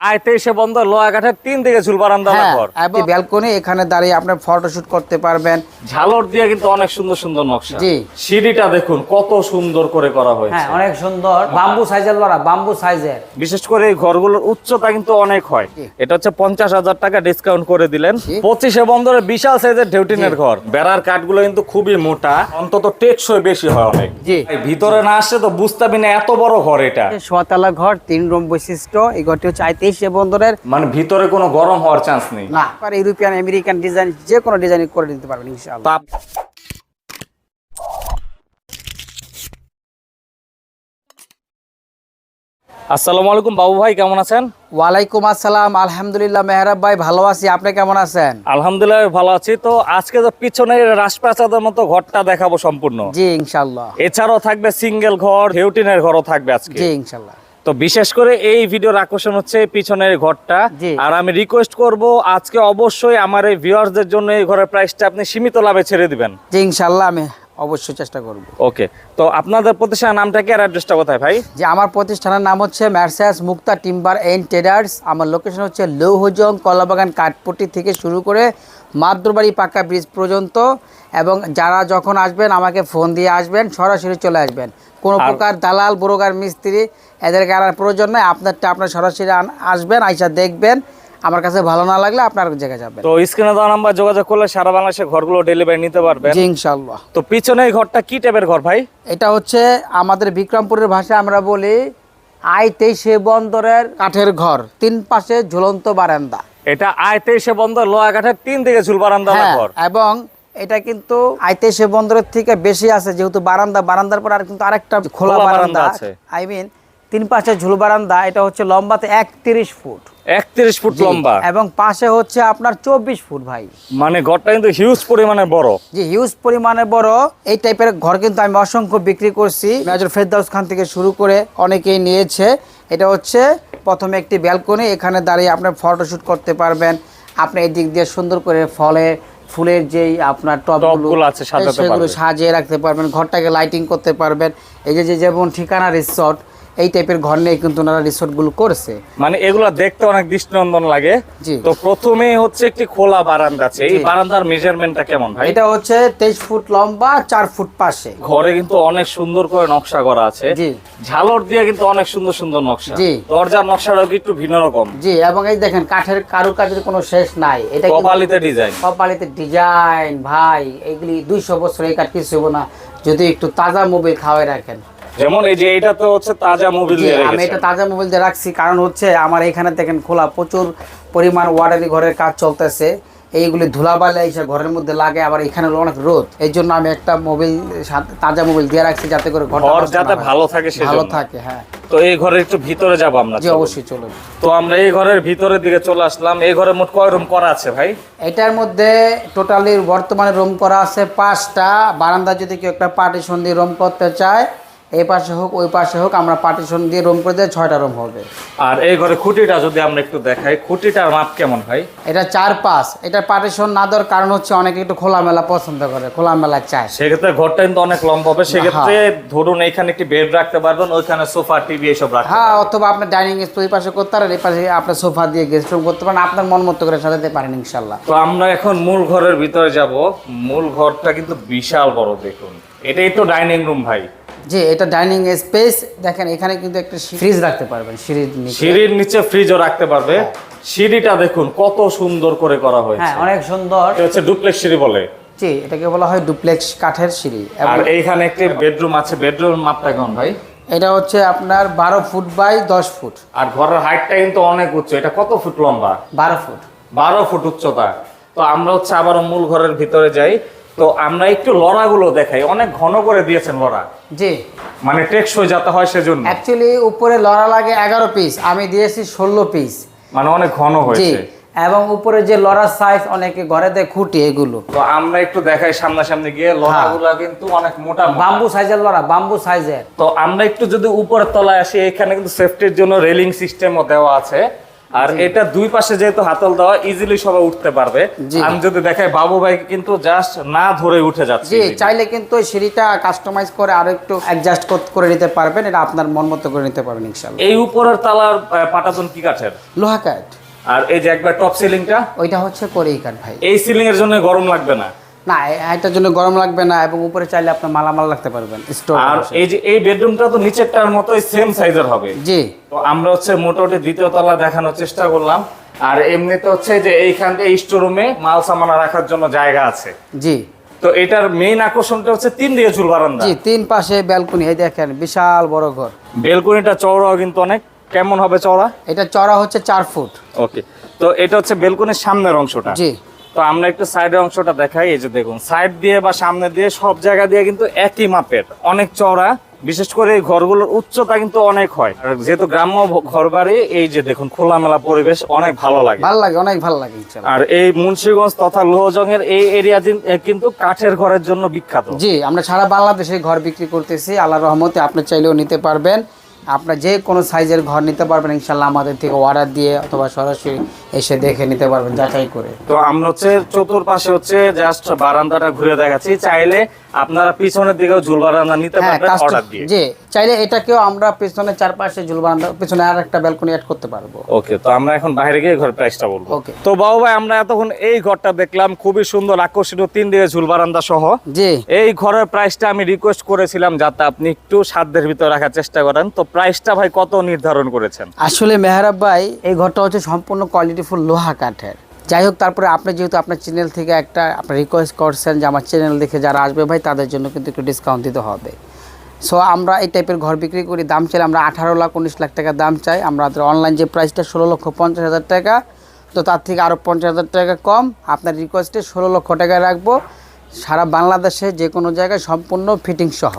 বন্ধ কাঠের তিন দিকে ঝুল বারান্দা হ্যাঁ ঘর ব্যালকনি এখানে দাঁড়িয়ে ফটোশুট করতে পারবেন। ঝালর দিয়ে কিন্তু অনেক সুন্দর সুন্দর নকশা। জি। সিঁড়িটা দেখুন কত সুন্দর করে করা হয়েছে। হ্যাঁ অনেক সুন্দর। বাম্বু সাইজের লড়া বাম্বু সাইজের বিশেষ করে এই ঘরগুলোর উচ্চতা কিন্তু অনেক হয়। এটা হচ্ছে পঞ্চাশ হাজার টাকা ডিসকাউন্ট করে দিলেন। পঁচিশে বন্দরে বিশাল সাইজের ঢেউটিনের ঘর। বেড়ার কাঠগুলো কিন্তু খুবই মোটা অন্তত টেকসই বেশি হয়। অনেক জি। ভিতরে না আসছে তো বুঝতে পারবি না এত বড় ঘর এটা। সোয়াতলা ঘর তিন রুম বৈশিষ্ট্য এই ঘরটি হচ্ছে আইতেইশে বন্দরের মানে ভিতরে কোনো গরম হওয়ার চান্স নেই। না ইউরোপিয়ান আমেরিকান ডিজাইন যে কোনো ডিজাইন করে নিতে পারবেন ইনশাআল্লাহ। আসসালামু আলাইকুম বাবু ভাই কেমন আছেন? ওয়ালাইকুম আসসালাম আলহামদুলিল্লাহ মেহরাব ভাই ভালো আছি। আপনি কেমন আছেন? আলহামদুলিল্লাহ ভালো আছি। তো আজকে তো পিছনে রাজপ্রাসাদের মতো ঘরটা দেখাবো সম্পূর্ণ। জি ইনশাআল্লাহ। এছাড়াও থাকবে সিঙ্গেল ঘর হেউটিনের ঘরও থাকবে আজকে। জি ইনশাআল্লাহ। তো বিশেষ করে এই ভিডিওর আকর্ষণ হচ্ছে পিছনের ঘরটা। আর আমি রিকোয়েস্ট করব আজকে অবশ্যই আমার এই ভিউয়ার্সদের জন্য এই ঘরের প্রাইসটা আপনি সীমিত লাভে ছেড়ে দিবেন। জি ইনশাআল্লাহ আমি অবশ্যই চেষ্টা করব। ওকে তো আপনাদের প্রতিষ্ঠানের নামটা কি আর অ্যাড্রেসটা কোথায় ভাই? যে আমার প্রতিষ্ঠানের নাম হচ্ছে messrs Mukta timber and traders আমার লোকেশন হচ্ছে লৌহজং কলাবাগান কাঠপট্টি থেকে শুরু করে মাদ্রবাড়ি পাকা ব্রিজ পর্যন্ত এবং যারা যখন আসবেন আমাকে ফোন দিয়ে আসবেন সরাসরি চলে আসবেন। কোনো প্রকার দালাল বড়গার মিস্ত্রি এদেরকে আনার প্রয়োজন নয় আপনারটা আপনার সরাসরি আসবেন আইসা দেখবেন। আমার কাছে ভালো না লাগলে আপনার জায়গায় যাবেন। তো স্ক্রিনে দেওয়া নাম্বার যোগাযোগ করলে সারা বাংলাদেশে ঘরগুলো ডেলিভারি নিতে পারবেন। জি ইনশাল্লাহ তো পিছনে এই ঘরটা কি টাইপের ঘর ভাই? এটা হচ্ছে আমাদের বিক্রমপুরের ভাষায় আমরা বলি আই তেইশে বন্দরের কাঠের ঘর। তিন পাশে ঝুলন্ত বারান্দা। এটা আয়তে এসে বন্ধ লোয়া কাঠের তিন দিকে ঝুল বারান্দা হ্যাঁ এবং এটা কিন্তু আইতেশে বন্দরের থেকে বেশি আছে যেহেতু বারান্দা বারান্দার পর আর কিন্তু আরেকটা খোলা বারান্দা আছে। আই মিন তিন পাশে ঝুল বারান্দা এটা হচ্ছে লম্বাতে একত্রিশ ফুট। একত্রিশ ফুট লম্বা। এবং পাশে হচ্ছে আপনার চব্বিশ ফুট ভাই। মানে ঘরটা কিন্তু হিউজ পরিমাণে বড়। যে হিউজ পরিমাণে বড়। এই টাইপের ঘর কিন্তু আমি অসংখ্য বিক্রি করছি। মেজর ফেরদাউস খান থেকে শুরু করে অনেকেই নিয়েছে। এটা হচ্ছে প্রথমে একটি ব্যালকনি এখানে দাঁড়িয়ে আপনার ফটোশ্যুট করতে পারবেন আপনি এই দিক দিয়ে সুন্দর করে ফলে ফুলের যেই আপনার টপগুলো আছে সেগুলো। সাজিয়ে রাখতে পারবেন ঘরটাকে লাইটিং করতে পারবেন এই যে যেমন ঠিকানা রিসর্ট এই টাইপের ঘর নিয়ে কিন্তু ওনারা রিসর্টগুলো করছে। মানে এগুলো দেখতে অনেক দৃষ্টিনন্দন লাগে। তো প্রথমে হচ্ছে একটি খোলা বারান্দা আছে। এই বারান্দার মেজারমেন্টটা কেমন ভাই? এটা হচ্ছে তেইশ ফুট লম্বা চার ফুট পাশে। ঘরে কিন্তু অনেক সুন্দর করে নকশা করা আছে। জি। ঝালর দিয়ে কিন্তু অনেক সুন্দর সুন্দর নকশা। জি। দরজার নকশাটাও একটু ভিন্ন রকম? জি এবং এই দেখেন কাঠের কারুকাজের কোনো শেষ নাই। এটা কপালিতে ডিজাইন কপালিতে ডিজাইন ভাই এগুলি দুইশো বছর এই কাঠ কিছু না। যদি একটু তাজা মোবিল খাওয়াই রাখেন। যেমন এই যে এটা তো হচ্ছে তাজা মোবিল দিয়ে আমি এটা তাজা মোবিল দিয়ে রাখছি কারণ হচ্ছে আমার এখানে দেখেন খোলা প্রচুর পরিমাণ ওয়াটারি ঘরের কাজ চলতেছে। এইগুলি ধুলাবালে এসে ঘরের মধ্যে লাগে আবার এখানে অনেক রোদ। এই জন্য আমি একটা মোবিল তাজা মোবিল দিয়ে রাখছি যাতে করে ঘর যাতে ভালো থাকে ভালো থাকে হ্যাঁ। তো এই ঘরের একটু ভিতরে যাব আমরা জি অবশ্যই চলুন তো আমরা এই ঘরের ভিতরের দিকে চলে আসলাম। এই ঘরে মোট কয় রুম করা আছে ভাই? এটার মধ্যে টোটালি বর্তমানে রুম করা আছে পাঁচটা। বারান্দা যদি কেউ একটা পার্টিশন দিয়ে রুম করতে চায় এই পাশে হোক ওই পাশে হোক আমরা পার্টিশন দিয়ে রুম করে দিয়ে ছয়টা রুম হবে। আর এই ঘরে খুঁটিটা যদি আমরা একটু দেখাই খুঁটিটার মাপ কেমন ভাই? এটা চার পাঁচ। এটা পার্টিশন না দেওয়ার কারণ হচ্ছে অনেকে একটু খোলামেলা পছন্দ করে খোলামেলা চায়। সেক্ষেত্রে ঘরটা কিন্তু অনেক লম্বা হবে। সেক্ষেত্রে ধরুন এখানে একটি বেড রাখতে পারবেন ওইখানে সোফা টিভি এসব রাখতে হ্যাঁ অথবা আপনার ডাইনিং ওই পাশে করতে পারেন এই পাশে আপনার সোফা দিয়ে গেস্ট রুম করতে পারেন আপনার মন মতো করে সাজাতে পারেন ইনশাল্লাহ তো আমরা এখন মূল ঘরের ভিতরে যাব। মূল ঘরটা কিন্তু বিশাল বড় দেখুন। এটাই তো ডাইনিং রুম ভাই। জি এটা ডাইনিং স্পেস দেখেন এখানে কিন্তু একটা ফ্রিজ রাখতে পারবেন সিঁড়ির নিচে। সিঁড়ির নিচে ফ্রিজও রাখতে পারবে। সিঁড়িটা দেখুন কত সুন্দর করে করা হয়েছে। হ্যাঁ অনেক সুন্দর। এটা হচ্ছে ডুপ্লেক্স সিঁড়ি বলে। জি এটাকে বলা হয় ডুপ্লেক্স কাঠের সিঁড়ি। আর এইখানে একটি বেডরুম আছে। বেডরুমের মাপটা কেমন ভাই? এটা হচ্ছে আপনার বারো ফুট বাই দশ ফুট। আর ঘরের হাইটটা কিন্তু অনেক উচ্চ। এটা কত ফুট লম্বা? বারো ফুট। বারো ফুট উচ্চতা। তো আমরা হচ্ছে আবার মূল ঘরের ভিতরে যাই। তো আমরা একটু লড়াগুলো দেখাই। অনেক ঘন করে দিয়েছেন লড়া। জি। মানে টেকসই যাতে হয় সেজন্য। অ্যাকচুয়ালি উপরে লড়া লাগে এগারো পিস আমি দিয়েছি ষোলো পিস মানে অনেক ঘন জি হয়েছে এবং উপরে যে লড়ার সাইজ অনেকে ঘরে দেয় খুঁটি এগুলো। তো আমরা একটু দেখাই সামনাসামনি গিয়ে লড়াগুলা কিন্তু অনেক মোটা মোটা। বাম্বু সাইজের লড়া বাম্বু সাইজের তো আমরা একটু যদি উপরের তলায় আসি এখানে কিন্তু সেফটির জন্য রেলিং সিস্টেমও দেওয়া আছে। আর এটা দুই পাশে যেহেতু হাতল দেওয়া ইজিলি সবাই উঠতে পারবে। আমি যদি দেখাই বাবু ভাই কিন্তু জাস্ট না ধরে উঠে যাচ্ছে জি চাইলে কিন্তু সিঁড়িটা কাস্টমাইজ করে আরও একটু অ্যাডজাস্ট করে নিতে পারবেন। এটা আপনার মন মতো করে নিতে পারবেন এই উপরের তালার পাটাতন কি কাঠের? লোহা কাঠ। আর এই যে একবার টপ সিলিংটা ওইটা হচ্ছে করেই কাঠ ভাই। এই সিলিং এর জন্য গরম লাগবে না। না এটার জন্য গরম লাগবে না এবং উপরে চাইলে আপনি মালামাল রাখতে পারবেন স্টোর আর এই যে এই বেডরুমটা তো নিচেরটার মতোই সেম সাইজের হবে। জি। তো আমরা হচ্ছে মোটামুটি দ্বিতীয় তলা দেখানোর চেষ্টা করলাম। আর এমনিতে হচ্ছে যে এইখান স্টোরুমে মাল সামানা রাখার জন্য জায়গা আছে। জি। তো এটার মেইন আকর্ষণটা হচ্ছে তিন দিকে চুল বারান্দা। জি তিন পাশে ব্যালকনি এই দেখেন বিশাল বড় ঘর। বেলকনিটা চওড়াও কিন্তু অনেক। কেমন হবে চওড়া? এটা চড়া হচ্ছে চার ফুট। ওকে তো এটা হচ্ছে বেলকনির সামনের অংশটা। জি। তো আমরা একটু সাইডের অংশটা দেখাই এই যে দেখুন সাইড দিয়ে বা সামনে দিয়ে সব জায়গা দিয়ে কিন্তু একই মাপের অনেক চওড়া বিশেষ করে এই ঘরগুলোর উচ্চতা কিন্তু অনেক হয়। আর যেহেতু গ্রাম্য ঘর বাড়ি এই যে দেখুন খোলামেলা পরিবেশ অনেক ভালো লাগে। ভালো লাগে অনেক ভালো লাগে আর এই মুন্সিগঞ্জ তথা লোহজংয়ের এই এরিয়া কিন্তু কাঠের ঘরের জন্য বিখ্যাত। জি আমরা সারা বাংলাদেশে ঘর বিক্রি করতেছি আল্লাহ রহমতে আপনি চাইলেও নিতে পারবেন। আপনার যে কোনো সাইজের ঘর নিতে পারবেন ইনশাল্লাহ আমাদের থেকে অর্ডার দিয়ে অথবা সরাসরি এসে দেখে নিতে পারবেন যাচাই করে। তো আমরা হচ্ছে চতুর্পাশে হচ্ছে জাস্ট বারান্দাটা ঘুরে দেখাচ্ছি। চাইলে আপনারা পিছনের দিকেও ঝুল বারান্দা নিতে হ্যাঁ পারবেন অর্ডার দিয়ে। জি চাইলে এটাকেও আমরা পেছনে চারপাশে ঝুলবারান্দা পেছনে আর একটা ব্যালকনি অ্যাড করতে পারব। ওকে তো আমরা এখন বাইরে গিয়ে ঘর প্রাইসটা বলব। Okay. তো বাবু ভাই আমরা এতক্ষণ এই ঘরটা দেখলাম খুবই সুন্দর আকর্ষণীয় তিন দিকে ঝুল বারান্দা সহ। জি। এই ঘরের প্রাইসটা আমি রিকোয়েস্ট করেছিলাম যাতে আপনি একটু সাধ্যের ভিতরে রাখার চেষ্টা করেন। তো প্রাইসটা ভাই কত নির্ধারণ করেছেন? আসলে মেহরাব ভাই এই ঘরটা হচ্ছে সম্পূর্ণ কোয়ালিটিফুল লোহা কাঠের। যাই হোক তারপরে আপনি যেহেতু আপনার চ্যানেল থেকে একটা আপনি রিকোয়েস্ট করছেন যে আমার চ্যানেল দেখে যারা আসবে ভাই তাদের জন্য কিন্তু একটু ডিসকাউন্ট দিতে হবে। সো আমরা এই টাইপের ঘর বিক্রি করি। দাম চাইলে আমরা আঠারো লাখ উনিশ লাখ টাকা দাম চাই। আমাদের অনলাইন যে প্রাইসটা ষোলো লক্ষ পঞ্চাশ হাজার টাকা তো তার থেকে আরও পঞ্চাশ হাজার টাকা কম। আপনার রিকোয়েস্টে ষোলো লক্ষ টাকায় রাখব। সারা বাংলাদেশে যে কোনো জায়গায় সম্পূর্ণ ফিটিং সহ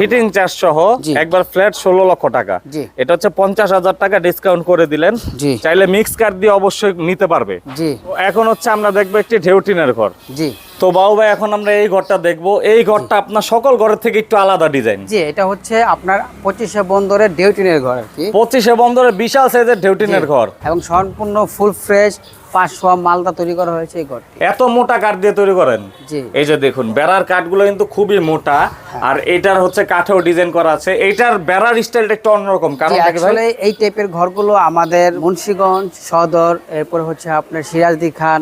ফিটিং চার্জ সহ। একবার ফ্ল্যাট ষোলো লক্ষ টাকা। জি। এটা হচ্ছে পঞ্চাশ হাজার টাকা ডিসকাউন্ট করে দিলেন। জি। চাইলে মিক্স কার্ড দিয়ে অবশ্যই নিতে পারবে। জি। এখন হচ্ছে আমরা দেখব একটি ঢেউটিনের ঘর। জি। তো বাবু ভাই এখন আমরা এই ঘরটা দেখব। এই ঘরটা আপনার সকল ঘরের থেকে একটু আলাদা ডিজাইন জি এটা হচ্ছে আপনার পঁচিশে বন্দরের ডেউটিনের ঘর আর কি। পঁচিশে বন্দরে বিশাল সাইজের ঢেউটিনের ঘর। এবং সম্পূর্ণ ফুল ফ্রেশ পাঁচশো মালদা তৈরি করা হয়েছে এই ঘরটি। এত মোটা কাঠ দিয়ে তৈরি করেন? জি। এই যে দেখুন বেড়ার কাঠগুলো কিন্তু খুবই মোটা আর এটার হচ্ছে কাঠেও ডিজাইন করা আছে। এইটার বেড়ার স্টাইলটা একটু অন্যরকম কারণ আসলে এই টাইপের ঘরগুলো আমাদের মুন্সিগঞ্জ সদর এরপর হচ্ছে আপনার সিরাজদি খান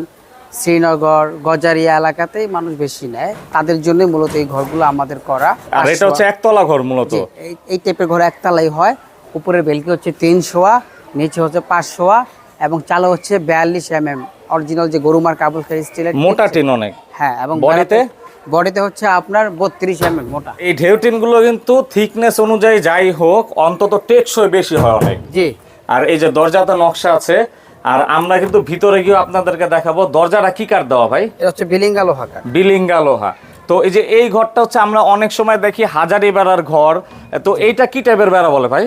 শ্রীনগর গজারিয়া এলাকাতেই মানুষ বেশি নেয়। তাদের জন্য মূলত এই ঘরগুলো আমাদের করা। আর এটা হচ্ছে একতলা ঘর মূলত? এই টাইপের ঘর একতলাই হয়। উপরের বেলকি হচ্ছে তিনশোয়া নিচে হচ্ছে পাঁচশোয়া এবং চালো হচ্ছে বিয়াল্লিশ এম এম অরিজিনাল যে গরুমার কাবুল খাই স্টিলের মোটা টিন। অনেক। হ্যাঁ এবং বডিতে? বডিতে হচ্ছে আপনার বত্রিশ এম মোটা। এই ঢেউটিনগুলো কিন্তু থিকনেস অনুযায়ী যাই হোক অন্তত টেকসই বেশি হয় অনেক। জি। আর এই যে দরজাতে নকশা আছে আর আমরা কিন্তু ভিতরে গিয়ে আপনাদেরকে দেখাবো দরজাটা কি কার দেওয়া ভাই? এটা হচ্ছে বিলিঙ্গা লোহা বিলিঙ্গা লোহা। তো এই যে এই ঘরটা হচ্ছে আমরা অনেক সময় দেখি হাজারি বেড়ার ঘর। তো এইটা কি টাইপের বেড়া বলে ভাই?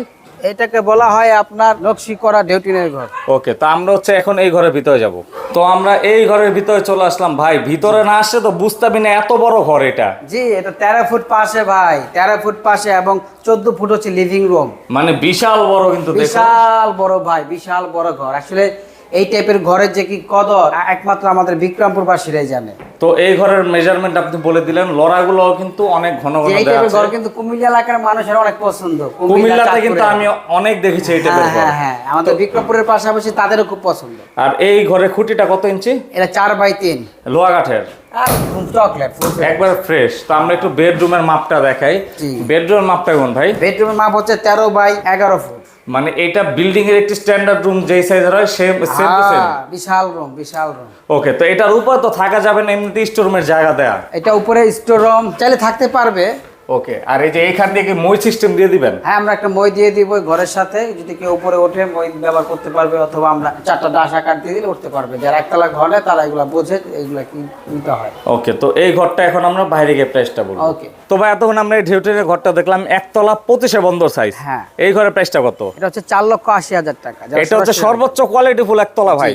এটাকে বলা হয় আপনার নকশি করা ডেউটিনের ঘর। ওকে তো আমরা হচ্ছে এখন এই ঘরের ভিতরে যাব। তো আমরা এই ঘরের ভিতরে চলে আসলাম ভাই। ভিতরে না আসলে তো বুঝতে পারি না এত বড় ঘর এটা। জি এটা তেরো ফুট পাশে ভাই। তেরো ফুট পাশে এবং চোদ্দ ফুট হচ্ছে লিভিং রুম মানে বিশাল বড় কিন্তু বিশাল বড় ভাই। বিশাল বড় ঘর। আসলে এই টাইপের ঘরের যে কি কদর একমাত্র আমাদের বিক্রমপুর বাসীরাই জানে। তো এই ঘরের মেজারমেন্ট আপনি বলে দিলেন লড়াগুলো কিন্তু অনেক ঘন ঘন এই টাইপের ঘর কিন্তু কুমিল্লা এলাকার মানুষের অনেক পছন্দ কুমিল্লাতে কিন্তু আমি অনেক দেখেছি এই হ্যাঁ টাইপের ঘর। হ্যাঁ হ্যাঁ আমাদের বিক্রমপুরের পাশাপাশি তাদেরও খুব পছন্দ। আর এই ঘরের খুঁটিটা কত ইঞ্চি? এটা চার বাই তিন। লোহা কাঠের। চকলেট একবার ফ্রেশ তো আমরা একটু বেডরুমের মাপটা দেখাই। বেডরুমের মাপটা কেমন ভাই? বেডরুমের মাপ হচ্ছে তেরো বাই এগারো ফুট। মানে এটা বিল্ডিং এর একটি স্ট্যান্ডার্ড রুম যেই সাইজের হয় সেম সেম টু সেম বিশাল রুম বিশাল রুম ওকে তো এটার উপর তো থাকা যাবে না এমনিতে স্টোর রুমের জায়গা দেয়া। এটা উপরে স্টোর রুম চাইলে থাকতে পারবে। ওকে আর এই যে এইখান থেকে মই সিস্টেম দিয়ে দিবেন? হ্যাঁ আমরা একটা মই দিয়ে দিব ঘরের সাথে। যদি কেউ উপরে ওঠে মই ব্যবহার করতে পারবে অথবা আমরা চারটা ডাস আকার দিয়ে দিলে উঠতে পারবে। যারা একতলা ঘরে তারা এগুলা বোঝে এগুলা কি নিতে হয়। ওকে তো এই ঘরটা এখন আমরা বাইরে গিয়ে প্রাইসটা বলব। ওকে তো ভাই এতক্ষণ আমরা এই ঢেউটের ঘরটা দেখলাম একতলা পঁচিশে বন্দর সাইজ হ্যাঁ। এই ঘরের প্রাইসটা কত? এটা হচ্ছে চার লক্ষ আশি হাজার টাকা। এটা হচ্ছে সর্বোচ্চ কোয়ালিটি ফুল একতলা ভাই।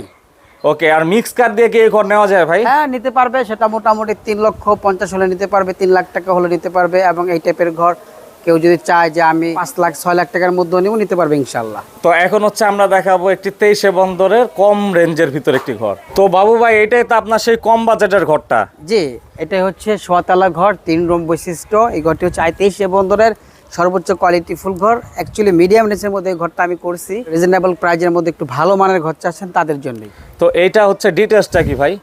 ওকে আর মিক্স কার দিয়ে কি ঘর নেওয়া যায় ভাই? হ্যাঁ নিতে পারবে সেটা মোটামুটি তিন লক্ষ পঞ্চাশ হলে নিতে পারবে তিন লাখ টাকা হলে নিতে পারবে এবং এই টাইপের ঘর কেউ যদি চায় যে আমি পাঁচ লাখ ছয় লাখ টাকার মধ্যে নিব নিতে পারবে ইনশাল্লাহ তো এখন হচ্ছে আমরা দেখাবো একটি তেইশে বন্দরের কম রেঞ্জের ভিতর একটি ঘর। তো বাবু ভাই এটাই তো আপনার সেই কম বাজেটের ঘরটা? জি এটাই হচ্ছে সোয়াতলা ঘর তিন রুম বৈশিষ্ট্য এই ঘরটি হচ্ছে আই তেইশে বন্দরের সর্বোচ্চ কোয়ালিটি ফুল ঘর। অ্যাকচুয়ালি মিডিয়াম রেঞ্জের মধ্যে ঘরটা আমি করছি। রিজনেবল প্রাইজের মধ্যে একটু ভালো মানের ঘর চাচ্ছেন তাদের জন্যই। তো এইটা হচ্ছে ডিটেলসটা কি ভাই?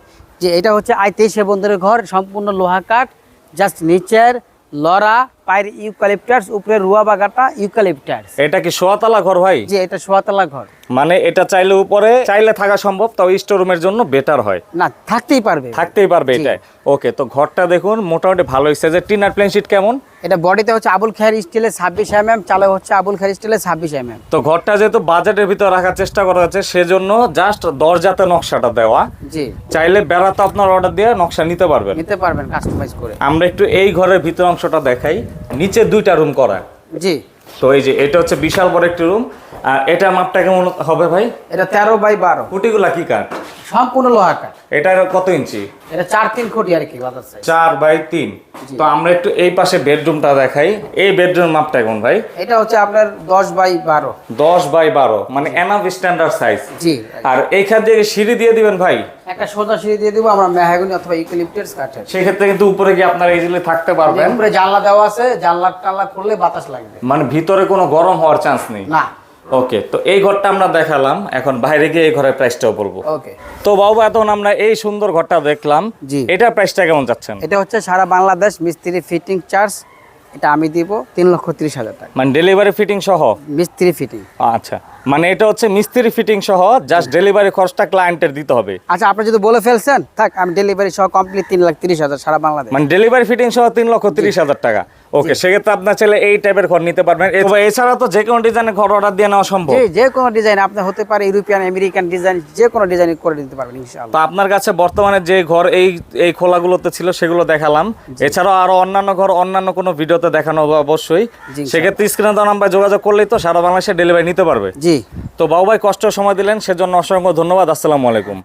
যে এটা হচ্ছে আই তেইশে বন্ধুরের ঘর সম্পূর্ণ লোহা কাঠ জাস্ট নিচের লরা পায়ের ইউক্যালিপটাস উপরে রুয়া বাগাটা ইউক্যালিপটাস। এটা কি সোয়াতলা ঘর ভাই? যে এটা সোয়াতলা ঘর। মানে এটা চাইলে উপরে চাইলে থাকা সম্ভব তাও স্টোর রুমের জন্য বেটার হয়। না থাকতেই পারবে। থাকতেই পারবে এটা ওকে তো ঘরটা দেখুন মোটামুটি ভালো হয়েছে। যে টিনার প্লেন শিট কেমন? এটা বডিতে হচ্ছে আবুল খায়ের স্টিলের ছাব্বিশ এম এম চালে হচ্ছে আবুল খায়ের স্টিলের ছাব্বিশ এম এম তো ঘরটা যেহেতু বাজেটের ভিতর রাখার চেষ্টা করা হচ্ছে সেজন্য জাস্ট দরজাতে নকশাটা দেওয়া। জি। চাইলে বেড়াতে আপনার অর্ডার দিয়ে নকশা নিতে পারবেন। নিতে পারবেন কাস্টমাইজ করে। আমরা একটু এই ঘরের ভিতর অংশটা দেখাই। নিচে দুইটা রুম করা। জি। তো এই যে এটা হচ্ছে বিশাল বড় একটি রুম এটা মাপটা কেমন হবে ভাই? এটা তেরো বাই বারো। কুটিগুলা কি কাঠ? সম্পূর্ণ লোহা কাঠ। এটা কত ইঞ্চি? এটা চার তিন কোটি আর কি চার বাই তিন। তো আমরা একটু এই পাশে বেডরুমটা দেখাই। এই বেডরুম মাপটা কেমন ভাই? এটা হচ্ছে আপনার দশ বাই বারো। দশ বাই বারো মানে এনাফ স্ট্যান্ডার্ড সাইজ জি। আর এইখান থেকে সিঁড়ি দিয়ে দিবেন ভাই? একটা সোজা সিঁড়ি দিয়ে দেবো আমরা মেহাগুনি অথবা ইউক্যালিপটাস কাঠের। সেক্ষেত্রে কিন্তু উপরে গিয়ে আপনারা ইজিলি থাকতে পারবেন। উপরে জানলা দেওয়া আছে জানলা টানলা খুললে বাতাস লাগবে। মানে ভিতরে কোনো গরম হওয়ার চান্স নেই। না। ওকে তো এই ঘরটা আমরা দেখালাম। এখন বাইরে গিয়ে এই ঘরের প্রাইসটাও বলব। ওকে তো বাবু এখন আমরা এই সুন্দর ঘরটা দেখলাম। জি। এটার প্রাইসটা কেমন যাচ্ছেন এটা হচ্ছে সারা বাংলাদেশ মিস্ত্রি ফিটিং চার্জ এটা আমি দিব তিন লক্ষ তিরিশ হাজার টাকা। মানে ডেলিভারি ফিটিং সহ? মিস্ত্রি ফিটিং আচ্ছা। মানে এটা হচ্ছে মিস্ত্রি ফিটিং সহ জাস্ট ডেলিভারি খরচটা ক্লায়েন্টের দিতে হবে। আচ্ছা আপনি যদি বলে ফেলছেন থাক আমি ডেলিভারি সহ কমপ্লিট তিন লাখ তিরিশ হাজার সারা বাংলাদেশ। মানে ডেলিভারি ফিটিং সহ তিন লক্ষ তিরিশ হাজার টাকা। ওকে সেক্ষেত্রে আপনার ছেলে এই টাইপের ঘর নিতে পারবেন। এছাড়া তো যে কোনো ডিজাইনের ঘর অর্ডার দিয়ে নেওয়া সম্ভব। যে কোনো ডিজাইন আপনার হতে পারে ইউরোপিয়ান আমেরিকান ডিজাইন যে কোনো ডিজাইন করে দিতে পারবেন ইনশাআল্লাহ। তো আপনার কাছে বর্তমানে যে ঘর এই এই খোলাগুলোতে ছিল সেগুলো দেখালাম। এছাড়াও আরও অন্যান্য ঘর অন্যান্য কোনো ভিডিওতে দেখানো হবে অবশ্যই। সেক্ষেত্রে স্ক্রিনে দেওয়া নাম্বার যোগাযোগ করলেই তো সারা বাংলাদেশে ডেলিভারি নিতে পারবে। জি। তো বাবু ভাই কষ্ট সময় দিলেন সেজন্য অসংখ্য ধন্যবাদ আসসালামু আলাইকুম।